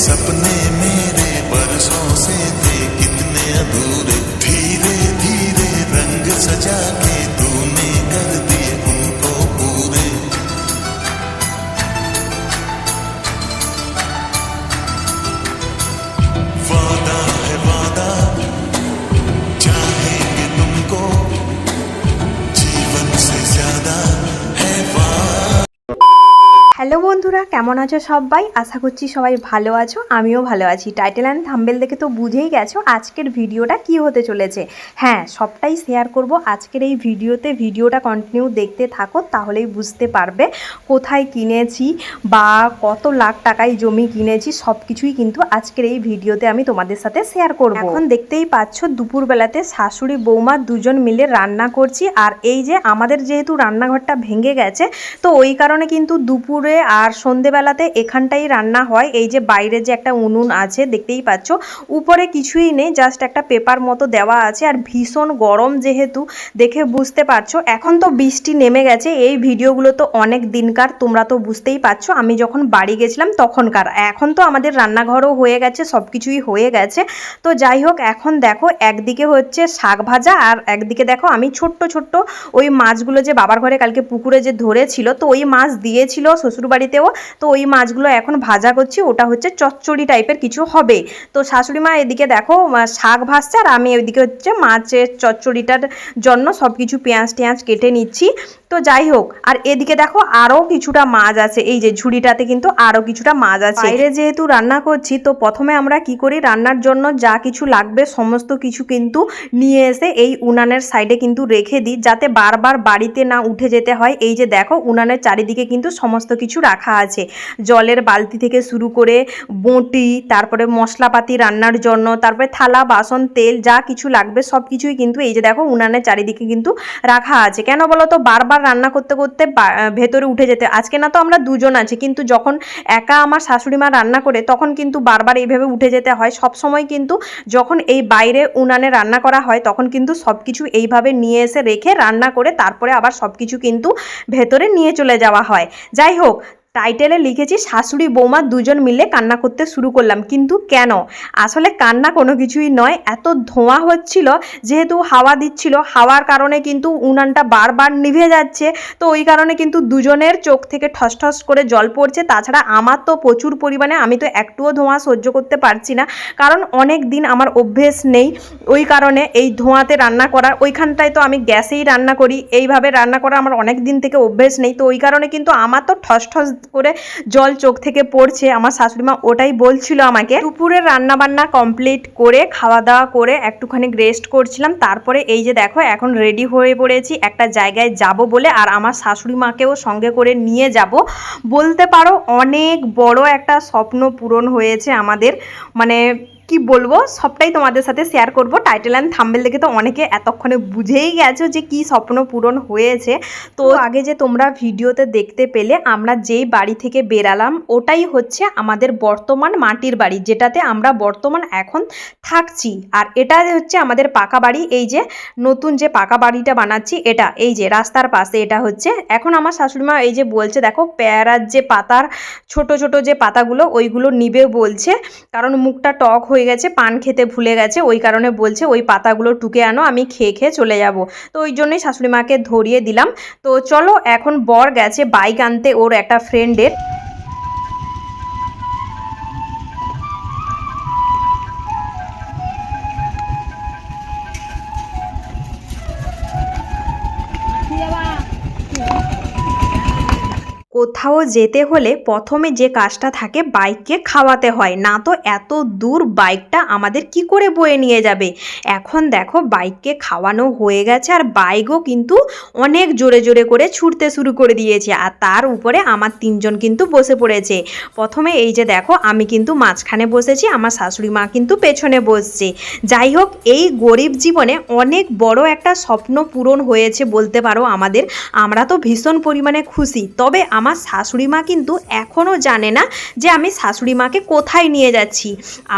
सपने मेरे बरसों से थे कितने अधूरे धीरे धीरे रंग सजा के বন্ধুরা, কেমন আছো সবাই? আশা করছি সবাই ভালো আছো, আমিও ভালো আছি। টাইটেল অ্যান্ড থাম্বেল দেখে তো বুঝেই গেছো আজকের ভিডিওটা কি হতে চলেছে। হ্যাঁ সবটাই শেয়ার করব। আজকের এই ভিডিওতে ভিডিওটা কন্টিনিউ দেখতে থাকো, তাহলেই বুঝতে পারবে কোথায় কিনেছি বা কত লাখ টাকায় জমি কিনেছি সব কিছুই কিন্তু আজকের এই ভিডিওতে আমি তোমাদের সাথে শেয়ার করব। এখন দেখতেই পাচ্ছ, দুপুরবেলাতে শাশুড়ি, বৌমা দুজন মিলে রান্না করছি। আর এই যে আমাদের যেহেতু রান্নাঘরটা ভেঙে গেছে, তো ওই কারণে কিন্তু দুপুরে আর সন্ধেবেলাতে এখানটাই রান্না হয়। এই যে বাইরে যে একটা উনুন আছে, দেখতেই পাচ্ছ। উপরে কিছুই নেই জাস্ট একটা পেপার মতো দেওয়া আছে। আর ভীষণ গরম যেহেতু, দেখে বুঝতে পারছ। এখন তো বৃষ্টি নেমে গেছে। এই ভিডিওগুলো তো অনেক দিনকার, তোমরা তো বুঝতেই পারছ। আমি যখন বাড়ি গেছিলাম তখনকার। এখন তো আমাদের রান্নাঘরও হয়ে গেছে সব কিছুই হয়ে গেছে। তো যাই হোক, এখন দেখো, একদিকে হচ্ছে শাক ভাজা আর একদিকে দেখো, আমি ছোট্ট ছোট্ট ওই মাছগুলো যে বাবার ঘরে কালকে পুকুরে যে ধরেছিল, তো ওই মাছ দিয়েছিল শ্বশুরবাড়িতেও। তো ওই মাছগুলো এখন ভাজা করছি, ওটা হচ্ছে চচ্চড়ি টাইপের কিছু হবে। তো শাশুড়ি মা এদিকে দেখো শাক ভাজছে আর আমি ওইদিকে হচ্ছে মাছের চচ্চড়িটার জন্য সব কিছু পেঁয়াজ টেঁয়াজ কেটে নিচ্ছি। তো যাই হোক, আর এদিকে দেখো আরও কিছুটা মাছ আছে। এই যে ঝুড়িটাতে কিন্তু আরও কিছুটা মাছ আছে। বাইরে যেহেতু রান্না করছি, তো প্রথমে আমরা কি করি, রান্নার জন্য যা কিছু লাগবে সমস্ত কিছু কিন্তু নিয়ে এসে এই উনানের সাইডে কিন্তু রেখে দিই, যাতে বারবার বাড়িতে না উঠে যেতে হয়। এই যে দেখো, উনানের চারিদিকে কিন্তু সমস্ত কিছু রাখা আছে। জলের বালতি থেকে শুরু করে বঁটি, তারপরে মশলাপাতি রান্নার জন্য, তারপরে থালা, বাসন, তেল, যা কিছু লাগবে সব কিছুই কিন্তু এই যে দেখো উনানের চারিদিকে কিন্তু রাখা আছে। কেন বলো তো? বারবার রান্না করতে করতে ভেতরে উঠে যেতে। আজকে না তো আমরা দুজন আছি, কিন্তু যখন একা আমার শাশুড়ি মা রান্না করে, তখন কিন্তু বারবার এইভাবে উঠে যেতে হয়। সব সময় কিন্তু যখন এই বাইরে উনানে রান্না করা হয়, তখন কিন্তু সব কিছু এইভাবে নিয়ে এসে রেখে রান্না করে, তারপরে আবার সব কিছু কিন্তু ভেতরে নিয়ে চলে যাওয়া হয়। যাই হোক টাইটেলে লিখেছি, শাশুড়ি, বৌমা দুজন মিলে কান্না করতে শুরু করলাম। কিন্তু কেন? আসলে কান্না কোনো কিছুই নয়। এত ধোঁয়া হচ্ছিল, যেহেতু হাওয়া দিচ্ছিল, হাওয়ার কারণে কিন্তু উনানটা বারবার নিভে যাচ্ছে। তো ওই কারণে কিন্তু দুজনের চোখ থেকে ঠস ঠস করে জল পড়ছে। তাছাড়া আমার তো প্রচুর পরিমাণে আমি তো একটুও ধোঁয়া সহ্য করতে পারছি না, কারণ অনেক দিন আমার অভ্যেস নেই। ওই কারণে এই ধোঁয়াতে রান্না করার, ওইখানটায় তো আমি গ্যাসেই রান্না করি। এইভাবে রান্না করা আমার অনেক দিন থেকে অভ্যেস নেই। তো ওই কারণে কিন্তু আমার তো ঠস ঠস করে জল চোখ থেকে পড়ছে। আমার শাশুড়িমা ওটাই বলছিল আমাকে। দুপুরে রান্না বান্না কমপ্লিট করে খাওয়া দাওয়া করে একটুখানি রেস্ট করছিলাম। তারপরে এই যে দেখো, এখন রেডি হয়ে পড়েছি। একটা জায়গায় যাব বলে আর আমার শাশুড়ি মাকেও সঙ্গে করে নিয়ে যাব। বলতে পারো অনেক বড় একটা স্বপ্ন পূরণ হয়েছে আমাদের। মানে কি বলব? সবটাই তোমাদের সাথে শেয়ার করব। টাইটেল অ্যান্ড থাম্বেল দেখে তো অনেকে এতক্ষণে বুঝেই গেছো যে কি স্বপ্ন পূরণ হয়েছে। তো আগে যে তোমরা ভিডিওতে দেখতে পেলে আমরা যেই বাড়ি থেকে বেরালাম ওটাই হচ্ছে আমাদের বর্তমান মাটির বাড়ি যেটাতে আমরা বর্তমান এখন থাকছি। আর এটা হচ্ছে আমাদের পাকা বাড়ি এই যে নতুন যে পাকা বাড়িটা বানাচ্ছি এটা এই যে রাস্তার পাশে এটা হচ্ছে। এখন আমার শাশুড়িমা এই যে বলছে দেখো পেয়ারার যে পাতার ছোট ছোট যে পাতাগুলো ওইগুলো নিবে বলছে। কারণ মুখটা টক হয়ে গেছে, পান খেতে ভুলে গেছে, ওই কারণে বলছে, ওই পাতাগুলো টুকে আনো, আমি খেয়ে খেয়ে চলে যাব। তো ওই জন্যই শাশুড়ি মাকে ধরিয়ে দিলাম। তো চলো, এখন বর গেছে বাইক আনতে, ওর একটা ফ্রেন্ডের কোথাও যেতে হলে প্রথমে যে কাজটা থাকে বাইককে খাওয়াতে হয়। না তো এত দূর বাইকটা আমাদের কি করে বয়ে নিয়ে যাবে? এখন দেখো বাইককে খাওয়ানো হয়ে গেছে আর বাইকও কিন্তু অনেক জোরে জোরে করে ছুটতে শুরু করে দিয়েছে আর তার উপরে আমার তিনজন কিন্তু বসে পড়েছে। প্রথমে এই যে দেখো আমি কিন্তু মাঝখানে বসেছি, আমার শাশুড়ি মা কিন্তু পেছনে বসছে। যাই হোক, এই গরিব জীবনে অনেক বড় একটা স্বপ্ন পূরণ হয়েছে বলতে পারো আমাদের। আমরা তো ভীষণ পরিমাণে খুশি। তবে আমার শাশুড়ি মা কিন্তু এখনও জানে না যে আমি শাশুড়ি মাকে কোথায় নিয়ে যাচ্ছি।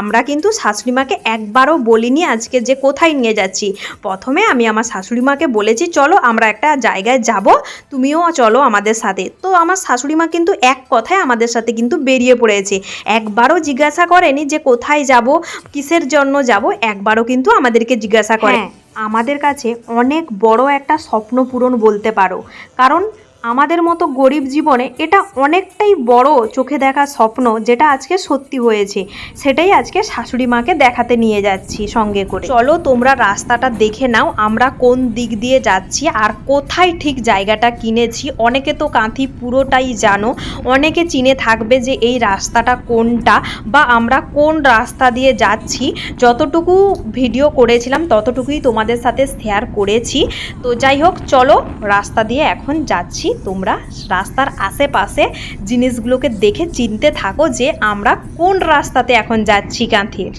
আমরা কিন্তু শাশুড়ি মাকে একবারও বলিনি আজকে যে কোথায় নিয়ে যাচ্ছি। প্রথমে আমি আমার শাশুড়ি মাকে বলেছি চলো আমরা একটা জায়গায় যাব তুমিও চলো আমাদের সাথে। তো আমার শাশুড়ি মা কিন্তু এক কথায় আমাদের সাথে কিন্তু বেরিয়ে পড়েছে। একবারও জিজ্ঞাসা করেনি যে কোথায় যাব কিসের জন্য যাব একবারও কিন্তু আমাদেরকে জিজ্ঞাসা করে। আমাদের কাছে অনেক বড় একটা স্বপ্ন পূরণ বলতে পারো। কারণ আমাদের মতো গরিব জীবনে এটা অনেকটাই বড় চোখে দেখা স্বপ্ন যেটা আজকে সত্যি হয়েছে। সেটাই আজকে শাশুড়ি মাকে দেখাতে নিয়ে যাচ্ছি সঙ্গে করে। চলো তোমরা রাস্তাটা দেখে নাও, আমরা কোন দিক দিয়ে যাচ্ছি আর কোথায় ঠিক জায়গাটা কিনেছি। অনেকে তো কাঁথি পুরোটাই জানো, অনেকে চিনে থাকবে যে এই রাস্তাটা কোনটা বা আমরা কোন রাস্তা দিয়ে যাচ্ছি। যতটুকু ভিডিও করেছিলাম, ততটুকুই তোমাদের সাথে শেয়ার করেছি। তো যাই হোক, চলো রাস্তা দিয়ে এখন যাচ্ছি। তোমরা রাস্তার আশেপাশে জিনিসগুলোকে দেখে চিনতে থাকো যে আমরা কোন রাস্তাতে এখন যাচ্ছি কাঁথির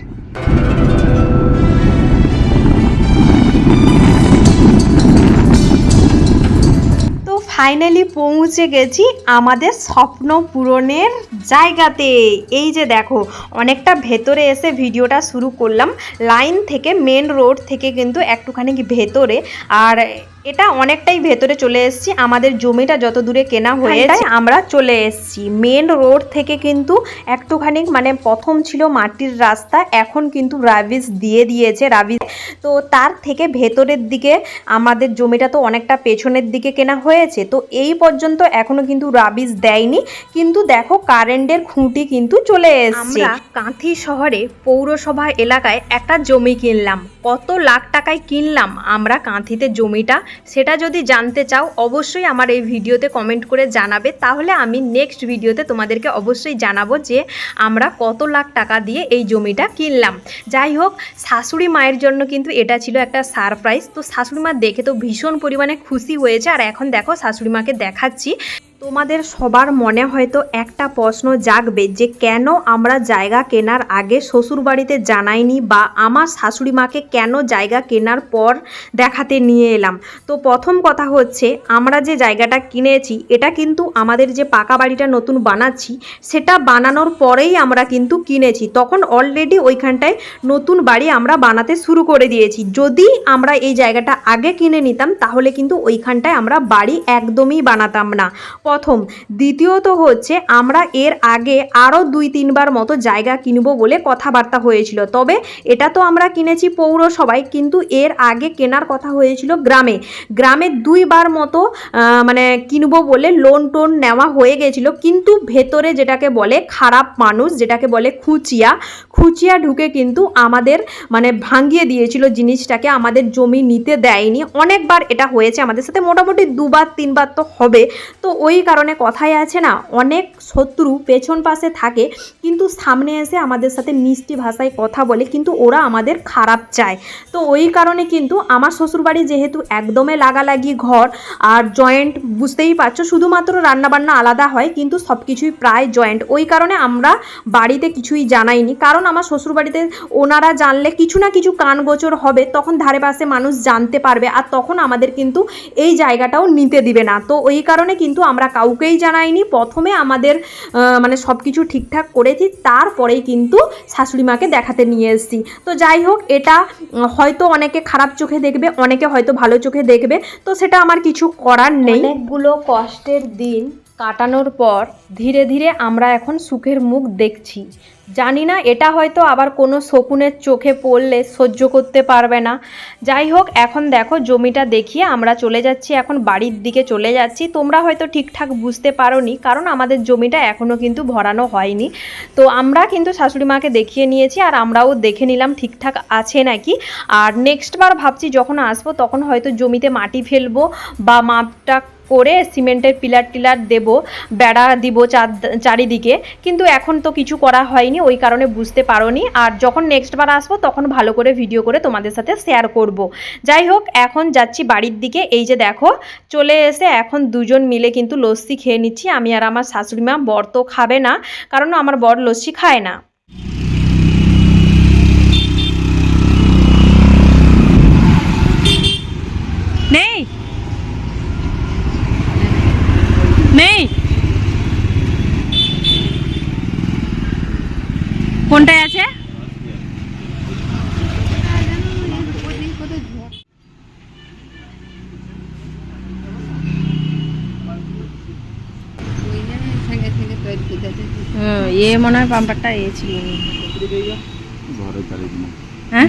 ফাইনালি পৌঁছে গেছি আমাদের স্বপ্ন পূরণের জায়গাতে। এই যে দেখো, অনেকটা ভেতরে এসে ভিডিওটা শুরু করলাম। লাইন থেকে মেন রোড থেকে কিন্তু একটুখানি ভেতরে। আর এটা অনেকটাই ভেতরে চলে এসেছি। আমাদের জমিটা যত দূরে কেনা হয়েছে আমরা চলে এসেছি। মেন রোড থেকে কিন্তু একটুখানি মানে প্রথম ছিল মাটির রাস্তা এখন কিন্তু রাবিস দিয়ে দিয়েছে রাবিস তো তার থেকে ভেতরের দিকে আমাদের জমিটা তো অনেকটা পেছনের দিকে কেনা হয়েছে। তো এই পর্যন্ত এখনও কিন্তু রাবিস দেয়নি। কিন্তু দেখো কারেন্টের খুঁটি কিন্তু চলে এসেছে। আমরা কাঁথি শহরে পৌরসভা এলাকায় একটা জমি কিনলাম। কত লাখ টাকায় কিনলাম আমরা কাঁথিতে জমিটা। সেটা যদি জানতে চাও, অবশ্যই আমার এই ভিডিওতে কমেন্ট করে জানাবে। তাহলে আমি নেক্সট ভিডিওতে তোমাদেরকে অবশ্যই জানাব যে আমরা কত লাখ টাকা দিয়ে এই জমিটা কিনলাম। যাই হোক, শাশুড়ি মায়ের জন্য কিন্তু এটা ছিল একটা সারপ্রাইজ তো শাশুড়ি মা দেখে তো ভীষণ পরিমাণে খুশি হয়েছে। আর এখন দেখো, শাশুড়ি মাকে দেখাচ্ছি। তোমাদের সবার মনে হয়তো একটা প্রশ্ন জাগবে যে কেন আমরা জায়গা কেনার আগে শ্বশুরবাড়িতে জানাইনি বা আমার শাশুড়ি মাকে কেন জায়গা কেনার পর দেখাতে নিয়ে এলাম? তো প্রথম কথা হচ্ছে, আমরা যে জায়গাটা কিনেছি, এটা কিন্তু আমাদের যে পাকা বাড়িটা নতুন বানাচ্ছি, সেটা বানানোর পরেই আমরা কিন্তু কিনেছি। তখন অলরেডি ওইখানটায় নতুন বাড়ি আমরা বানাতে শুরু করে দিয়েছি। যদি আমরা এই জায়গাটা আগে কিনে নিতাম, তাহলে কিন্তু ওইখানটায় আমরা বাড়ি একদমই বানাতাম না। প্রথম। দ্বিতীয়ত হচ্ছে, আমরা এর আগে আরও দুই তিনবার মতো জায়গা কিনবো বলে কথাবার্তা হয়েছিল। তবে এটা তো আমরা কিনেছি পৌরসভায়, কিন্তু এর আগে কেনার কথা হয়েছিল গ্রামে। গ্রামে দুইবার মতো মানে কিনবো বলে লোন টোন নেওয়া হয়ে গেছিল, কিন্তু ভেতরে যেটাকে বলে খারাপ মানুষ, যেটাকে বলে খুচিয়া খুচিয়া ঢুকে কিন্তু আমাদের মানে ভাঙিয়ে দিয়েছিল জিনিসটাকে, আমাদের জমি নিতে দেয়নি। অনেকবার এটা হয়েছে আমাদের সাথে, মোটামুটি দুবার তিনবার তো হবে। তো ওই কারণে কথাই আছে না, অনেক শত্রু পেছন পাশে থাকে, কিন্তু সামনে এসে আমাদের সাথে মিষ্টি ভাষায় কথা বলে, কিন্তু ওরা আমাদের খারাপ চায়। তো ওই কারণে কিন্তু আমার শ্বশুরবাড়ি যেহেতু একদমে লাগালাগি ঘর, আর জয়েন্ট বুঝতেই পারছ, শুধুমাত্র রান্নাবান্না আলাদা হয়, কিন্তু সব কিছুই প্রায় জয়েন্ট ওই কারণে আমরা বাড়িতে কিছুই জানাইনি, কারণ আমার শ্বশুরবাড়িতে ওনারা জানলে কিছু না কিছু কান গোচর হবে, তখন ধারে পাশে মানুষ জানতে পারবে, আর তখন আমাদের কিন্তু এই জায়গাটাও নিতে দিবে না। তো ওই কারণে কিন্তু আমরা কাউকেই জানাইনি। প্রথমে আমাদের মানে সব কিছু ঠিকঠাক করেছি, তারপরেই কিন্তু শাশুড়ি মাকে দেখাতে নিয়ে এসেছি। তো যাই হোক, এটা হয়তো অনেকে খারাপ চোখে দেখবে, অনেকে হয়তো ভালো চোখে দেখবে, তো সেটা আমার কিছু করার নেই। অনেকগুলো কষ্টের দিন কাটানোর পর ধীরে ধীরে আমরা এখন সুখের মুখ দেখছি। জানি না, এটা হয়তো আবার কোনো শকুনের চোখে পড়লে সহ্য করতে পারবে না। যাই হোক, এখন দেখো জমিটা দেখিয়ে আমরা চলে যাচ্ছি, এখন বাড়ির দিকে চলে যাচ্ছি। তোমরা হয়তো ঠিকঠাক বুঝতে পারোনি, কারণ আমাদের জমিটা এখনও কিন্তু ভরানো হয়নি। তো আমরা কিন্তু শাশুড়ি মাকে দেখিয়ে নিয়েছি আর আমরাও দেখে নিলাম ঠিকঠাক আছে নাকি। আর নেক্সট বার ভাবছি যখন আসব, তখন হয়তো জমিতে মাটি ফেলব বা মাপটা করে সিমেন্টের পিলার টিলার দেব, বেড়া দিব চার- চারিদিকে। কিন্তু এখন তো কিছু করা হয়নি, ওই কারণে বুঝতে পারোনি। আর যখন নেক্সট বার আসব, তখন ভালো করে ভিডিও করে তোমাদের সাথে শেয়ার করব। যাই হোক, এখন যাচ্ছি বাড়ির দিকে। এই যে দেখো, চলে এসে এখন দুজন মিলে কিন্তু লস্যি খেয়ে নিচ্ছি। আমি আর আমার শাশুড়ি মা বর তো খাবে না, কারণ আমার বর লস্যি খায় না নেই নেই এ মনে হয় পাম্পারটা এ ছিল। ঘরে চালিয়ে দিন হ্যাঁ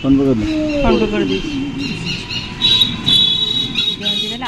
ফোন করে দিন ফোন করে দিস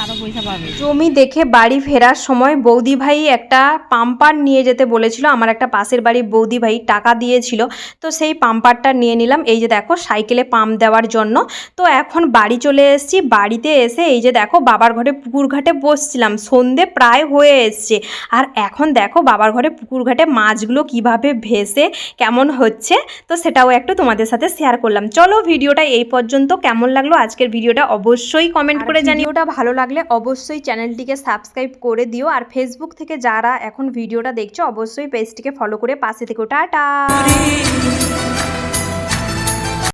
আরও পয়সা পাবে। জমি দেখে বাড়ি ফেরার সময় বৌদি ভাই একটা পাম্পার নিয়ে যেতে বলেছিল। আমার একটা পাশের বাড়ির বৌদি ভাই টাকা দিয়েছিল। তো সেই পাম্পারটা নিয়ে নিলাম। এই যে দেখো সাইকেলে পাম্প দেওয়ার জন্য। তো এখন বাড়ি চলে এসেছি। বাড়িতে এসে এই যে দেখো বাবার ঘরে পুকুর ঘাটে বসছিলাম। সন্ধে প্রায় হয়ে এসছে। আর এখন দেখো বাবার ঘরে পুকুর ঘাটে মাছগুলো কীভাবে ভেসে কেমন হচ্ছে তো সেটাও একটু তোমাদের সাথে শেয়ার করলাম। চলো ভিডিওটা এই পর্যন্ত। কেমন লাগল আজকের ভিডিওটা অবশ্যই কমেন্ট করে জানিও। ভিডিওটা ভালো লাগলে অবশ্যই চ্যানেলটিকে সাবস্ক্রাইব করে দিও। আর ফেসবুক থেকে যারা এখন ভিডিওটা দেখছ, অবশ্যই পেজটিকে ফলো করে পাশে থেকো। টাটা!